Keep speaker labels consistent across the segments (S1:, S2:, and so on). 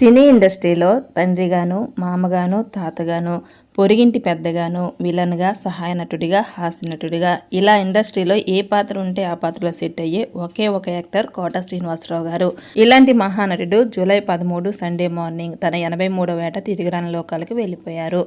S1: సినీ ఇండస్ట్రీలో తండ్రిగాను మామగాను తాతగాను పొరిగింటి పెద్దగాను విలన్గా సహాయ నటుడిగా హాస్య నటుడిగా ఇలా ఇండస్ట్రీలో ఏ పాత్ర ఉంటే ఆ పాత్రలో సెట్ అయ్యే ఒకే ఒక యాక్టర్ కోట శ్రీనివాసరావు గారు. ఇలాంటి మహానటుడు జూలై పదమూడు సండే మార్నింగ్ తన ఎనభై మూడవ ఏట తిరిగిరాని లోకాలకు వెళ్ళిపోయారు.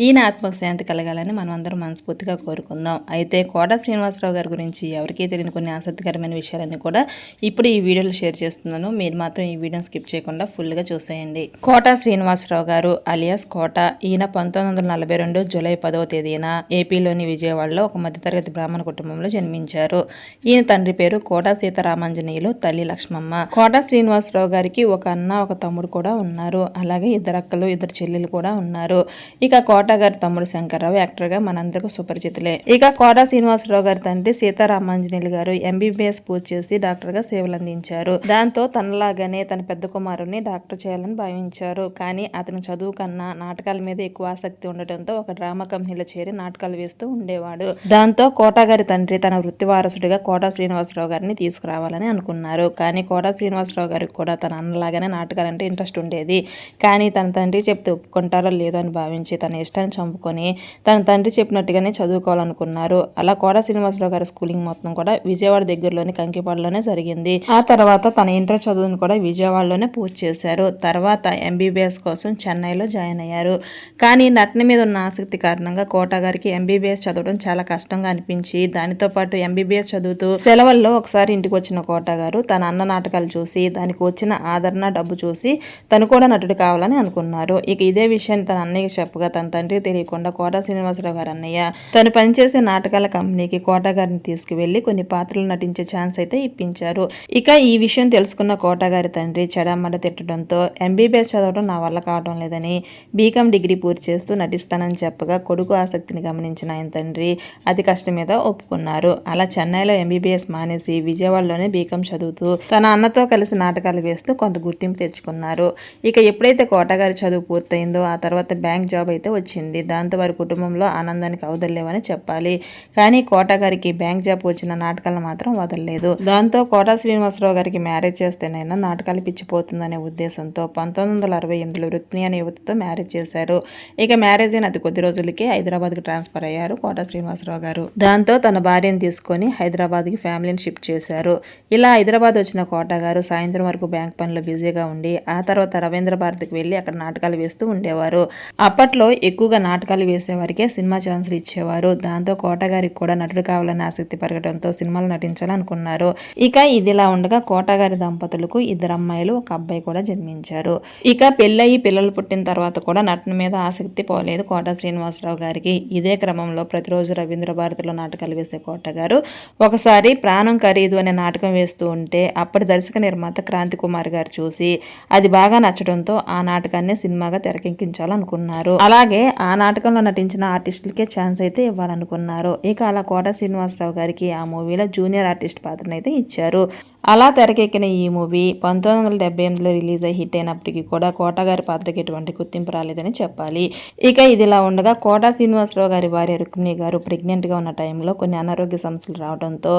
S1: ఈయన ఆత్మకు శాంతి కలగాలని మనం అందరం మనస్ఫూర్తిగా కోరుకుందాం. అయితే కోట శ్రీనివాసరావు గారి గురించి ఎవరికీ తెలియని కొన్ని ఆసక్తికరమైన విషయాలన్నీ కూడా ఇప్పుడు ఈ వీడియోలో షేర్ చేస్తున్నాను. మీరు మాత్రం ఈ వీడియోని స్కిప్ చేయకుండా ఫుల్గా చూసేయండి. కోట శ్రీనివాసరావు గారు అలియాస్ కోట ఈయన పంతొమ్మిది వందల నలభై రెండు జూలై పదవ తేదీన ఏపీలోని విజయవాడలో ఒక మధ్యతరగతి బ్రాహ్మణ కుటుంబంలో జన్మించారు. ఈయన తండ్రి పేరు కోట సీతారామాంజనేయులు తల్లి లక్ష్మమ్మ. కోట శ్రీనివాసరావు గారికి ఒక అన్న ఒక తమ్ముడు కూడా ఉన్నారు. అలాగే ఇద్దరు అక్కలు ఇద్దరు చెల్లెలు కూడా ఉన్నారు. ఇక కోట గారి తమ్ముడు శంకర్రావు యాక్టర్గా మనందరికీ సుపరిచితులే. ఇక కోట శ్రీనివాసరావు గారి తండ్రి సీతారామాంజనేయులు గారు ఎంబీబీఎస్ పూర్తి చేసి డాక్టర్గా సేవలు అందించారు దాంతో తనలాగానే తన పెద్ద కుమారుని డాక్టర్ చేయాలని భావించారు. కానీ అతను చదువు కన్నా నాటకాల మీద ఎక్కువ ఆసక్తి ఉండటంతో ఒక డ్రామా కంపెనీలో చేరి నాటకాలు వేస్తూ ఉండేవాడు. దాంతో కోటాగారి తండ్రి తన వృత్తి వారసుడిగా కోట శ్రీనివాసరావు గారిని తీసుకురావాలని అనుకున్నారు. కానీ కోట శ్రీనివాసరావు గారికి కూడా తన అన్నలాగానే నాటకాలంటే ఇంట్రెస్ట్ ఉండేది. కానీ తన తండ్రి చెప్తే ఒప్పుకుంటారో లేదో అని భావించి తన ఇష్టాన్ని చంపుకొని తన తండ్రి చెప్పినట్టుగానే చదువుకోవాలనుకున్నారు. అలా కోట శ్రీనివాసరావు గారి స్కూలింగ్ మొత్తం కూడా విజయవాడ దగ్గరలోని కంకిపాడులోనే జరిగింది. ఆ తర్వాత తన ఇంటర్ చదువును కూడా విజయవాడలోనే పూర్తి చేశారు. తర్వాత ఎంబీబీఎస్ కోసం చెన్నైలో జాయిన్ అయ్యారు. కానీ నటన మీద ఉన్న ఆసక్తి కారణంగా కోట గారికి ఎంబీబీఎస్ చదవడం చాలా కష్టంగా అనిపించి దానితో పాటు ఎంబీబీఎస్ చదువుతూ సెలవుల్లో ఒకసారి ఇంటికి వచ్చిన కోట గారు తన అన్న నాటకాలు చూసి దానికి వచ్చిన ఆదరణ డబ్బు చూసి తను కూడా నటుడు కావాలని అనుకున్నారు. ఇక ఇదే విషయాన్ని తన అన్నయ్యకి చెప్పగా తన తండ్రికి తెలియకుండా కోట శ్రీనివాసరావు గారు అన్నయ్య తను పనిచేసే నాటకాల కంపెనీకి కోట గారిని తీసుకువెళ్ళి కొన్ని పాత్రలు నటించే ఛాన్స్ అయితే ఇప్పించారు. ఇక ఈ విషయం తెలుసుకున్న కోట గారి తండ్రి చెడమడ తిట్టడంతో ఎంబీబీఎస్ చదవడం నా వల్ల కావడం లేదని బీకామ్ డిగ్రీ పూర్తి చేస్తూ నటి ఇస్తానని చెప్పగా కొడుకు ఆసక్తిని గమనించిన ఆయన తండ్రి అతి కష్టం మీద ఒప్పుకున్నారు. అలా చెన్నైలో ఎంబీబీఎస్ మానేసి విజయవాడలోనే బీకం చదువుతూ తన అన్నతో కలిసి నాటకాలు వేస్తూ కొంత గుర్తింపు తెచ్చుకున్నారు. ఇక ఎప్పుడైతే కోటగారి చదువు పూర్తయిందో ఆ తర్వాత బ్యాంక్ జాబ్ అయితే వచ్చింది. దాంతో వారి కుటుంబంలో ఆనందానికి అవదలేవని చెప్పాలి. కానీ కోటగారికి బ్యాంక్ జాబ్ వచ్చిన నాటకాలను మాత్రం వదలలేదు. దాంతో కోట శ్రీనివాసరావు గారికి మ్యారేజ్ చేస్తేనైనా నాటకాలు పిచ్చిపోతుందనే ఉద్దేశంతో పంతొమ్మిది వందల అరవై ఎనిమిదిలో రుక్మిణి అనే యువతితో మ్యారేజ్ చేశారు. ఇక మ్యారేజ్ అయిన అతి కొద్ది రోజులకే హైదరాబాద్కి ట్రాన్స్ఫర్ అయ్యారు. కోట శ్రీనివాసరావు గారు దాంతో తన భార్యను తీసుకొని హైదరాబాద్కి ఫ్యామిలీని షిఫ్ట్ చేశారు. ఇలా హైదరాబాద్ వచ్చిన కోట గారు సాయంత్రం వరకు బ్యాంక్ పనిలో బిజీగా ఉండి ఆ తర్వాత రవీంద్ర భారతికి వెళ్ళి అక్కడ నాటకాలు వేస్తూ ఉండేవారు. అప్పట్లో ఎక్కువగా నాటకాలు వేసేవారికే సినిమా ఛాన్సులు ఇచ్చేవారు. దాంతో కోట గారికి కూడా నటుడు కావాలని ఆసక్తి పెరగడంతో సినిమాలు నటించాలనుకున్నారు. ఇక ఇదిలా ఉండగా కోట గారి దంపతులకు ఇద్దరు అమ్మాయిలు ఒక అబ్బాయి కూడా జన్మించారు. ఇక పెళ్ళయి పిల్లలు పుట్టిన తర్వాత కూడా నటన మీద ఆసక్తి పోలేదు. కోట శ్రీనివాసరావు గారికి ఇదే క్రమంలో ప్రతిరోజు రవీంద్ర భారతిలో నాటకాలు వేసే కోట గారు. ఒకసారి ప్రాణం ఖరీదు అనే నాటకం వేస్తూ ఉంటే అప్పటి దర్శక నిర్మాత క్రాంతి కుమార్ గారు చూసి అది బాగా నచ్చడంతో ఆ నాటకాన్ని సినిమాగా తెరకెక్కించాలనుకున్నారు. అలాగే ఆ నాటకంలో నటించిన ఆర్టిస్టులకే ఛాన్స్ అయితే ఇవ్వాలనుకున్నారు. ఇక అలా కోట శ్రీనివాసరావు గారికి ఆ మూవీలో జూనియర్ ఆర్టిస్ట్ పాత్రను అయితే ఇచ్చారు. అలా తెరకెక్కిన ఈ మూవీ పంతొమ్మిది వందల డెబ్బై ఎనిమిదిలో రిలీజ్ అయ్యి హిట్ అయినప్పటికీ కూడా కోట గారి పాత్రకి ఎటువంటి గుర్తింపు రాలేదని చెప్పాలి. ఇక ఇదిలా ఉండగా కోట శ్రీనివాసరావు గారి భార్య రుక్మిణి గారు ప్రెగ్నెంట్గా ఉన్న టైంలో కొన్ని అనారోగ్య సమస్యలు రావడంతో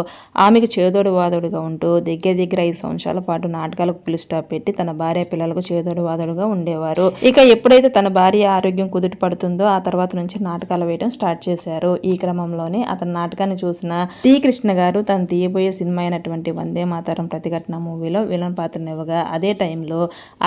S1: ఆమెకు చేదోడు వాదోడుగా ఉంటూ దగ్గర దగ్గర ఐదు సంవత్సరాల పాటు నాటకాలకు పిలుస్టాప్ పెట్టి తన భార్య పిల్లలకు చేదోడు వాదోడుగా ఉండేవారు. ఇక ఎప్పుడైతే తన భార్య ఆరోగ్యం కుదుట పడుతుందో ఆ తర్వాత నుంచి నాటకాలు వేయడం స్టార్ట్ చేశారు. ఈ క్రమంలోనే అతని నాటకాన్ని చూసిన టి కృష్ణ గారు తను తీయబోయే సినిమా అయినటువంటి వందే మాతరం ప్రతిఘటన మూవీలో విలన్ పాత్రను ఇవ్వగా అదే టైంలో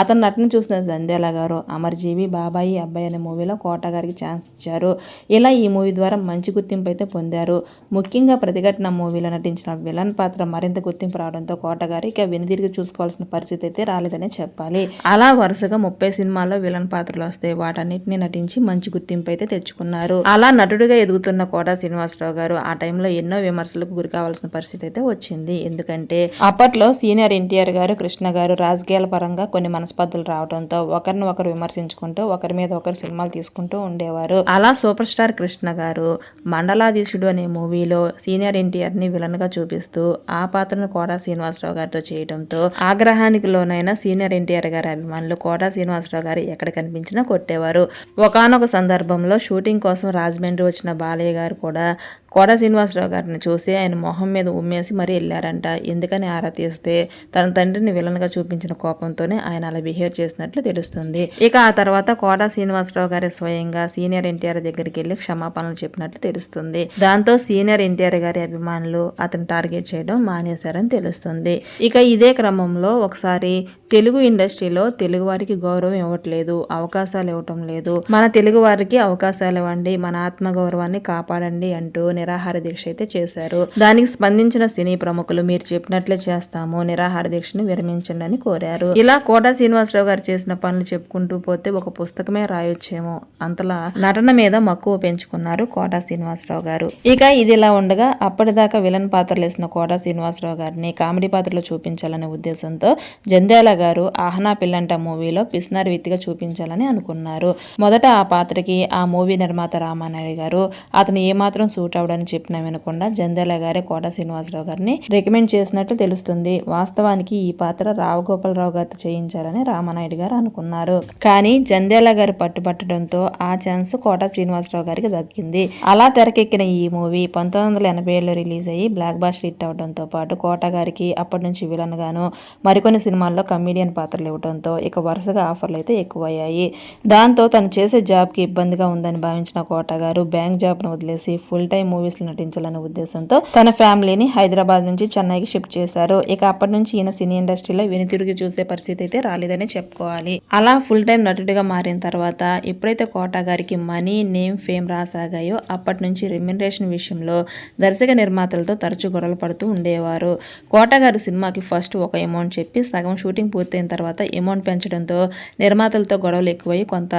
S1: అతను నటన చూసిన దందేలా గారు అమర్జీవి బాబాయి అబ్బాయి అనే మూవీలో కోట గారికి ఛాన్స్ ఇచ్చారు. ఇలా ఈ మూవీ ద్వారా మంచి గుర్తింపు అయితే పొందారు. ముఖ్యంగా ప్రతిఘటన మూవీలో నటించిన విలన్ పాత్ర మరింత గుర్తింపు రావడంతో కోట గారు ఇక వెనుదిరిగి చూసుకోవాల్సిన పరిస్థితి అయితే రాలేదనే చెప్పాలి. అలా వరుసగా ముప్పై సినిమాల్లో విలన్ పాత్రలు వస్తే వాటన్నిటిని నటించి మంచి గుర్తింపు అయితే తెచ్చుకున్నారు. అలా నటుడిగా ఎదుగుతున్న కోట శ్రీనివాసరావు గారు ఆ టైంలో ఎన్నో విమర్శలకు గురి కావాల్సిన పరిస్థితి అయితే వచ్చింది. ఎందుకంటే అప్పట్లో సీనియర్ ఎన్టీఆర్ గారు కృష్ణ గారు రాజకీయాల పరంగా కొన్ని మనస్పర్ధలు రావడంతో ఒకరిని ఒకరు విమర్శించుకుంటూ ఒకరి మీద ఒకరు సినిమాలు తీసుకుంటూ ఉండేవారు. అలా సూపర్ స్టార్ కృష్ణ గారు మండలాధీశుడు అనే మూవీలో సీనియర్ ఎన్టీఆర్ని విలన్గా చూపిస్తూ ఆ పాత్రను కోట శ్రీనివాసరావు గారితో చేయడంతో ఆగ్రహానికి లోనైన సీనియర్ ఎన్టీఆర్ గారి అభిమానులు కోట శ్రీనివాసరావు గారు ఎక్కడ కనిపించినా కొట్టేవారు. ఒకానొక సందర్భంలో షూటింగ్ కోసం రాజమండ్రి వచ్చిన బాలయ్య గారు కూడా కోడా శ్రీనివాసరావు గారిని చూసి ఆయన మొహం మీద ఉమ్మేసి మరీ వెళ్ళారంట. ఎందుకని ఆ ఆరా తీస్తే తన తండ్రిని విలన్గా చూపించిన కోపంతోనే ఆయన అలా బిహేవ్ చేసినట్లు తెలుస్తుంది. ఇక ఆ తర్వాత కోట శ్రీనివాసరావు గారి స్వయంగా సీనియర్ ఎన్టీఆర్ దగ్గరికి వెళ్ళి క్షమాపణలు చెప్పినట్లు తెలుస్తుంది. దాంతో సీనియర్ ఎన్టీఆర్ గారి అభిమానులు అతను టార్గెట్ చేయడం మానేశారని తెలుస్తుంది. ఇక ఇదే క్రమంలో ఒకసారి తెలుగు ఇండస్ట్రీలో తెలుగు వారికి గౌరవం ఇవ్వట్లేదు అవకాశాలు ఇవ్వటం లేదు. మన తెలుగు వారికి అవకాశాలు ఇవ్వండి మన ఆత్మ గౌరవాన్ని కాపాడండి అంటూ నిరాహార దీక్ష అయితే చేశారు. దానికి స్పందించిన సినీ ప్రముఖులు మీరు చెప్పినట్లే చేస్తాము నిరాహార దీక్షను విరమించండి అని కోరారు. ఇలా కోట శ్రీనివాసరావు గారు చేసిన పనులు చెప్పుకుంటూ పోతే ఒక పుస్తకమే రాయొచ్చేమో అంతలా నటన మీద మక్కువ పెంచుకున్నారు కోట శ్రీనివాసరావు గారు. ఇక ఇది ఇలా ఉండగా అప్పటిదాకా విలన్ పాత్రలు వేసిన కోట శ్రీనివాసరావు గారిని కామెడీ పాత్రలో చూపించాలనే ఉద్దేశంతో జంధ్యాల గారు ఆహనా పిల్లంట మూవీలో పిస్నర్ విత్తిగా చూపించాలని అనుకున్నారు. మొదట ఆ పాత్రకి ఆ మూవీ నిర్మాత రామానాయుడు గారు అతను ఏమాత్రం సూట్ అవడని చెప్పినా వినకుండా జంధ్యాల గారే కోట శ్రీనివాసరావు గారిని రికమెండ్ చేసినట్లు తెలుస్తుంది. వాస్తవానికి ఈ పాత్ర రావుగోపాలరావు గారితో చేయించాలని రామానాయుడు గారు అనుకున్నారు. కానీ జంధ్యాల గారు పట్టుబట్టడంతో ఆ ఛాన్స్ కోట శ్రీనివాసరావు గారికి దక్కింది. అలా తెరకెక్కిన ఈ మూవీ పంతొమ్మిది వందల ఎనభై ఏడులో రిలీజ్ అయ్యి బ్లాక్ బాస్ హిట్ అవడంతో పాటు కోట గారికి అప్పటి నుంచి విలన్ గాను మరికొన్ని సినిమాల్లో కమీడియన్ పాత్రలు ఇవ్వడంతో ఇక వరుసగా ఆఫర్లు అయితే ఎక్కువయ్యాయి. దాంతో తను చేసే జాబ్కి ఇబ్బందిగా ఉందని భావించిన కోట గారు బ్యాంక్ జాబ్ను వదిలేసి ఫుల్ టైం మూవీస్లో నటించాలనే ఉద్దేశంతో తన ఫ్యామిలీని హైదరాబాద్ నుంచి చెన్నైకి షిఫ్ట్ చేశారు. ఇక అప్పటి నుంచి ఈయన సినీ ఇండస్ట్రీలో వెనుతిరిగి చూసే పరిస్థితి అయితే రాలేదని చెప్పుకోవాలి. అలా ఫుల్ టైం నటుడిగా మారిన తర్వాత ఎప్పుడైతే కోట గారికి మనీ నేమ్ ఫేమ్ రాసాగాయో అప్పటి నుంచి రెమ్యునరేషన్ విషయంలో దర్శక నిర్మాతలతో తరచూ గొడవలు పడుతూ ఉండేవారు. కోట గారు సినిమాకి ఫస్ట్ ఒక అమౌంట్ చెప్పి సగం షూటింగ్ పూర్తయిన తర్వాత అమౌంట్ పెంచడంతో నిర్మాతలతో గొడవలు ఎక్కువై కొంత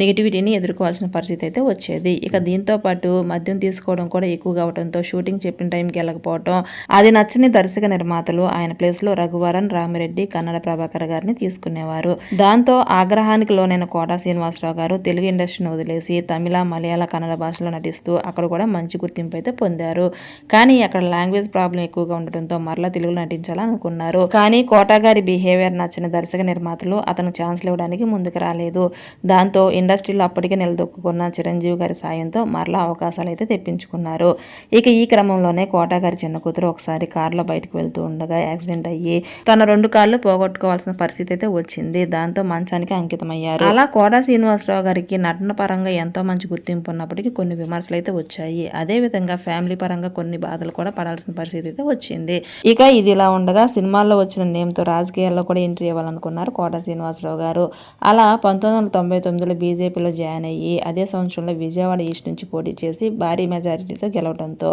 S1: నెగిటివిటీని ఎదుర్కోవాల్సిన పరిస్థితి అయితే వచ్చేది. ఇక దీంతో పాటు మద్యం తీసుకోవడం కూడా ఎక్కువగా అవడంతో షూటింగ్ చెప్పిన టైంకి వెళ్ళకపోవడం అది నచ్చని దర్శక నిర్మాతలు ఆయన ప్లేస్లో రఘువరన్ రామిరెడ్డి కన్నడ ప్రభాకర్ గారిని తీసుకునేవారు. దాంతో ఆగ్రహానికి లోనైన కోట శ్రీనివాసరావు గారు తెలుగు ఇండస్ట్రీని వదిలేసి తమిళ మలయాళ కన్నడ భాషలో నటిస్తూ అక్కడ కూడా మంచి గుర్తింపు అయితే పొందారు. కానీ అక్కడ లాంగ్వేజ్ ప్రాబ్లం ఎక్కువగా ఉండటంతో మరలా తెలుగులో నటించాలనుకున్నారు. కానీ కోట గారి బిహేవియర్ నచ్చిన దర్శక నిర్మాతలు అతను ఛాన్స్లు ఇవ్వడానికి ముందుకు రాలేదు. దాంతో ఇండస్ట్రీలో అప్పటికే నిలదొక్కున్న చిరంజీవి గారి సాయంతో మరలా అవకాశాలు అయితే తెప్పించుకున్నారు. ఇక ఈ క్రమంలోనే కోట గారి చిన్న కూతురు ఒకసారి కారులో బయటకు వెళ్తూ ఉండగా యాక్సిడెంట్ అయ్యి తన రెండు కాళ్ళు పోగొట్టుకోవాల్సిన పరిస్థితి అయితే వచ్చింది. దాంతో మంచానికి అంకితమయ్యారు. అలా కోట శ్రీనివాసరావు గారికి నటన పరంగా ఎంతో మంచి గుర్తింపు ఉన్నప్పటికీ కొన్ని విమర్శలు అయితే వచ్చాయి. అదే విధంగా ఫ్యామిలీ పరంగా కొన్ని బాధలు కూడా పడాల్సిన పరిస్థితి అయితే వచ్చింది. ఇక ఇది ఇలా ఉండగా సినిమాల్లో వచ్చిన నేమ్తో రాజకీయాల్లో కూడా ఎంట్రీ ఇవ్వాలనుకున్నారు కోట శ్రీనివాసరావు గారు. అలా పంతొమ్మిది వందల తొంభై తొమ్మిదిలో బీజేపీలో జాయిన్ అయ్యి అదే సంవత్సరంలో విజయవాడ ఈస్ట్ నుంచి పోటీ చేసి భారీ మెజారిటీతో గెలవడంతో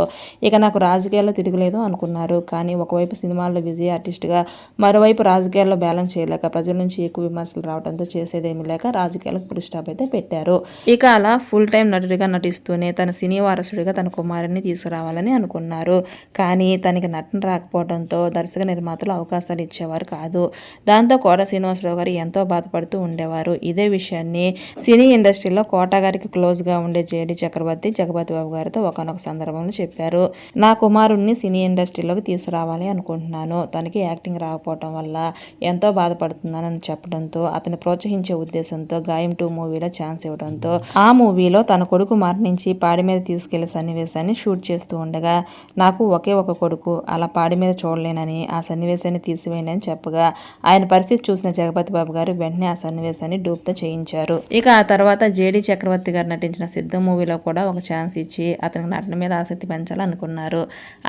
S1: ఇక నాకు రాజకీయాల్లో తిరగలేదు అనుకున్నారు. కానీ ఒకవైపు సినిమాల్లో విజయ ఆర్టిస్ట్గా మరోవైపు రాజకీయాల్లో బ్యాలెన్స్ చేయలేక ప్రజల నుంచి ఎక్కువ విమర్శలు రావడంతో చేసేదేమీ లేక రాజకీయాలకు ఫుల్ స్టాప్ అయితే పెట్టారు. ఇక అలా ఫుల్ టైం నటుడిగా నటిస్తూనే తన సినీ వారసుడిగా తన కుమారుని తీసుకురావాలని అనుకున్నారు. కానీ తనకి నటన రాకపోవడంతో దర్శక నిర్మాతలు అవకాశాలు ఇచ్చేవారు కాదు. దాంతో కోట శ్రీనివాసరావు గారు ఎంతో బాధపడుతూ ఉండేవారు. ఇదే విషయాన్ని సినీ ఇండస్ట్రీలో కోట గారికి క్లోజ్గా ఉండే జేడి చక్రవర్తి జగపతి బాబు గారితో ఒకనొక సందర్భంలో చెప్పారు. నా కుమారుణ్ణి సినీ ఇండస్ట్రీలోకి తీసుకురావాలి అనుకుంటున్నాను. తనకి యాక్టింగ్ రాకపోవటం వల్ల ఎంతో బాధపడుతున్నానని చెప్పడంతో అతన్ని ప్రోత్సహించే ఉద్దేశంతో గాయం టూ మూవీలో ఛాన్స్ ఇవ్వడంతో ఆ మూవీలో తన కొడుకు మరణించి పాడి మీద తీసుకెళ్ళే సన్నివేశాన్ని షూట్ చేస్తూ ఉండగా నాకు ఒకే ఒక కొడుకు అలా పాడి మీద చూడలేనని ఆ సన్నివేశాన్ని తీసివేయనని చెప్పగా ఆయన పరిస్థితి చూసిన జగపతి బాబు గారు వెంటనే ఆ సన్నివేశాన్ని డూప్తో చేయించారు. ఇక ఆ తర్వాత జేడి చక్రవర్తి గారు నటించిన సిద్ధం మూవీలో కూడా ఒక ఛాన్స్ ఇచ్చి అతనికి నటన మీద ఆసక్తి పెంచాలనుకున్నారు.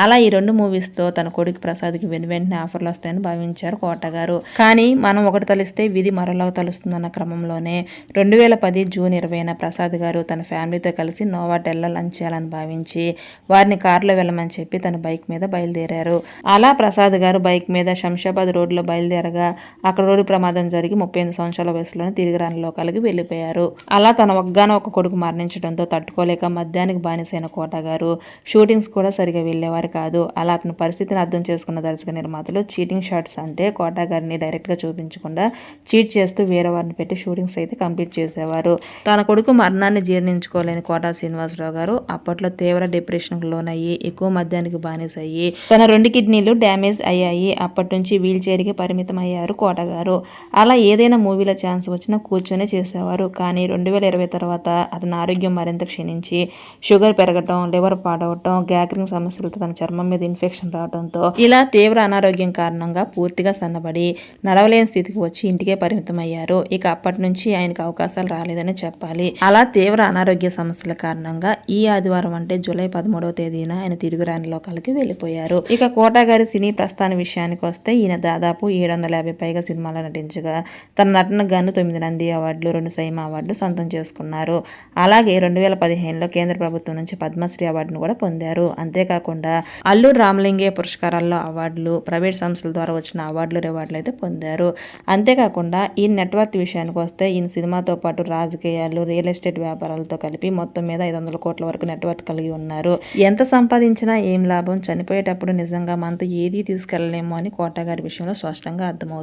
S1: అలా ఈ రెండు మూవీస్తో తన కొడుకు ప్రసాద్కి వెను వెంటనే ఆఫర్లు వస్తాయని భావించారు కోట గారు కానీ మనం ఒకటి తలిస్తే విధి మరోలాగా తలుస్తుందన్న క్రమంలోనే రెండు వేల పది జూన్ ఇరవైన ప్రసాద్ గారు తన ఫ్యామిలీతో కలిసి నోవాటెల్లా లంచ్ చేయాలని భావించి వారిని కారులో వెళ్ళమని చెప్పి తన బైక్ మీద బయలుదేరారు. అలా ప్రసాద్ గారు బైక్ మీద శంషాబాద్ రోడ్లో బయలుదేరగా అక్కడ రోడ్డు ప్రమాదం జరిగి ముప్పై ఎనిమిది సంవత్సరాల వయసులోనే తిరిగి రాని లోకాలకి వెళ్ళిపోయారు. అలా తన ఒక్కగానో ఒక కొడుకు మరణించడంతో తట్టుకోలేక మద్యానికి బానిసైన కోట గారు షూటింగ్స్ కూడా సరిగా వెళ్ళేవారు కాదు. అలా అతని పరిస్థితిని అర్థం చేసుకున్న దర్శక నిర్మాతలు చీటింగ్ షాట్స్ అంటే కోట గారిని డైరెక్ట్గా చూపించకుండా చీట్ చేస్తూ వేరే వారిని పెట్టి షూటింగ్స్ అయితే కంప్లీట్ చేసేవారు. తన కొడుకు మరణాన్ని జీర్ణించుకోలేని కోట శ్రీనివాసరావు గారు అప్పట్లో తీవ్ర డిప్రెషన్కి లోనయ్యి ఎక్కువ మద్యానికి బానిసయ్యి. తన రెండు కిడ్నీలు డ్యామేజ్ అయ్యాయి. అప్పటి నుంచి వీల్ చైర్కి పరిమితం అయ్యారు చేశారు కోటగారు. అలా ఏదైనా మూవీలో ఛాన్స్ వచ్చినా కూర్చొని చేసేవారు. కానీ రెండు వేల ఇరవై తర్వాత అతని ఆరోగ్యం మరింత క్షీణించి షుగర్ పెరగటం లివర్ పాడవటం గ్యాగ్రింగ్ సమస్యలతో తన చర్మం మీద ఇన్ఫెక్షన్ రావడంతో ఇలా తీవ్ర అనారోగ్యం కారణంగా పూర్తిగా సన్నబడి నడవలేని స్థితికి వచ్చి ఇంటికే పరిమితం అయ్యారు ఇక అప్పటి నుంచి ఆయనకు అవకాశాలు రాలేదని చెప్పాలి. అలా తీవ్ర అనారోగ్య సమస్యల కారణంగా ఈ ఆదివారం అంటే జూలై పదమూడవ తేదీన ఆయన తిరుగురాని లోకాలకి వెళ్ళిపోయారు. ఇక కోట గారి సినీ ప్రస్థాన విషయానికి వస్తే ఈయన దాదాపు ఏడు వందల యాభై పైగా సినిమాలో నటించగా తన నటన గాను తొమ్మిది నంది అవార్డులు రెండు సైమా అవార్డులు సొంతం చేసుకున్నారు. అలాగే రెండు వేల పదిహేనులో కేంద్ర ప్రభుత్వం నుంచి పద్మశ్రీ అవార్డును కూడా పొందారు. అంతేకాకుండా అల్లూరు రామలింగే పురస్కారాల్లో అవార్డులు ప్రైవేట్ సంస్థల ద్వారా వచ్చిన అవార్డులు రివార్డులు అయితే పొందారు. అంతేకాకుండా ఈ నెట్వర్క్ విషయానికి వస్తే ఈయన సినిమాతో పాటు రాజకీయాలు రియల్ ఎస్టేట్ వ్యాపారాలతో కలిపి మొత్తం మీద ఐదు వందల కోట్ల వరకు నెట్వర్క్ కలిగి ఉన్నారు. ఎంత సంపాదించినా ఏం లాభం? చనిపోయేటప్పుడు నిజంగా మనతో ఏది తీసుకెళ్ళలేమో అని కోట గారి విషయంలో స్పష్టంగా అర్థమవుతుంది.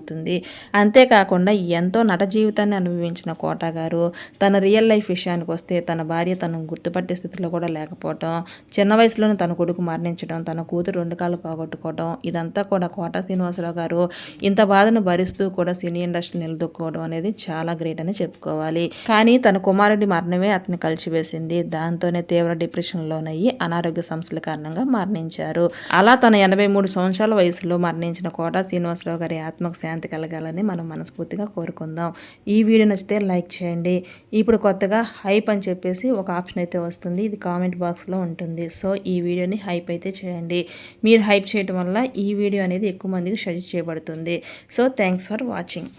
S1: అంతేకాకుండా ఎంతో నట జీవితాన్ని అనుభవించిన కోట గారు తన రియల్ లైఫ్ విషయానికి వస్తే తన భార్య తను గుర్తుపట్టే స్థితిలో కూడా లేకపోవటం చిన్న వయసులోనే తన కొడుకు మరణించడం తన కూతురు రెండు కాళ్ళు పోగొట్టుకోవడం ఇదంతా కూడా కోట శ్రీనివాసరావు గారు ఇంత బాధను భరిస్తూ కూడా సినీ ఇండస్ట్రీ నిలదొక్కోవడం అనేది చాలా గ్రేట్ అని చెప్పుకోవాలి. కానీ తన కుమారుడి మరణమే అతన్ని కలిసివేసింది. దాంతోనే తీవ్ర డిప్రెషన్లోనయ్యి అనారోగ్య సమస్యల కారణంగా మరణించారు. అలా తన ఎనభై మూడు సంవత్సరాల వయసులో మరణించిన కోట శ్రీనివాసరావు గారి ఆత్మకు శాంతి కలగాలని మనం మనస్ఫూర్తిగా కోరుకుందాం. ఈ వీడియో నచ్చితే లైక్ చేయండి. ఇప్పుడు కొత్తగా హైప్ అని చెప్పేసి ఒక ఆప్షన్ అయితే వస్తుంది. ఇది కామెంట్ బాక్స్లో ఉంటుంది. సో ఈ వీడియోని హైప్ అయితే చేయండి. మీరు హైప్ చేయడం వల్ల ఈ వీడియో అనేది ఎక్కువ మందికి సజెస్ట్ చేయబడుతుంది. So thanks for watching.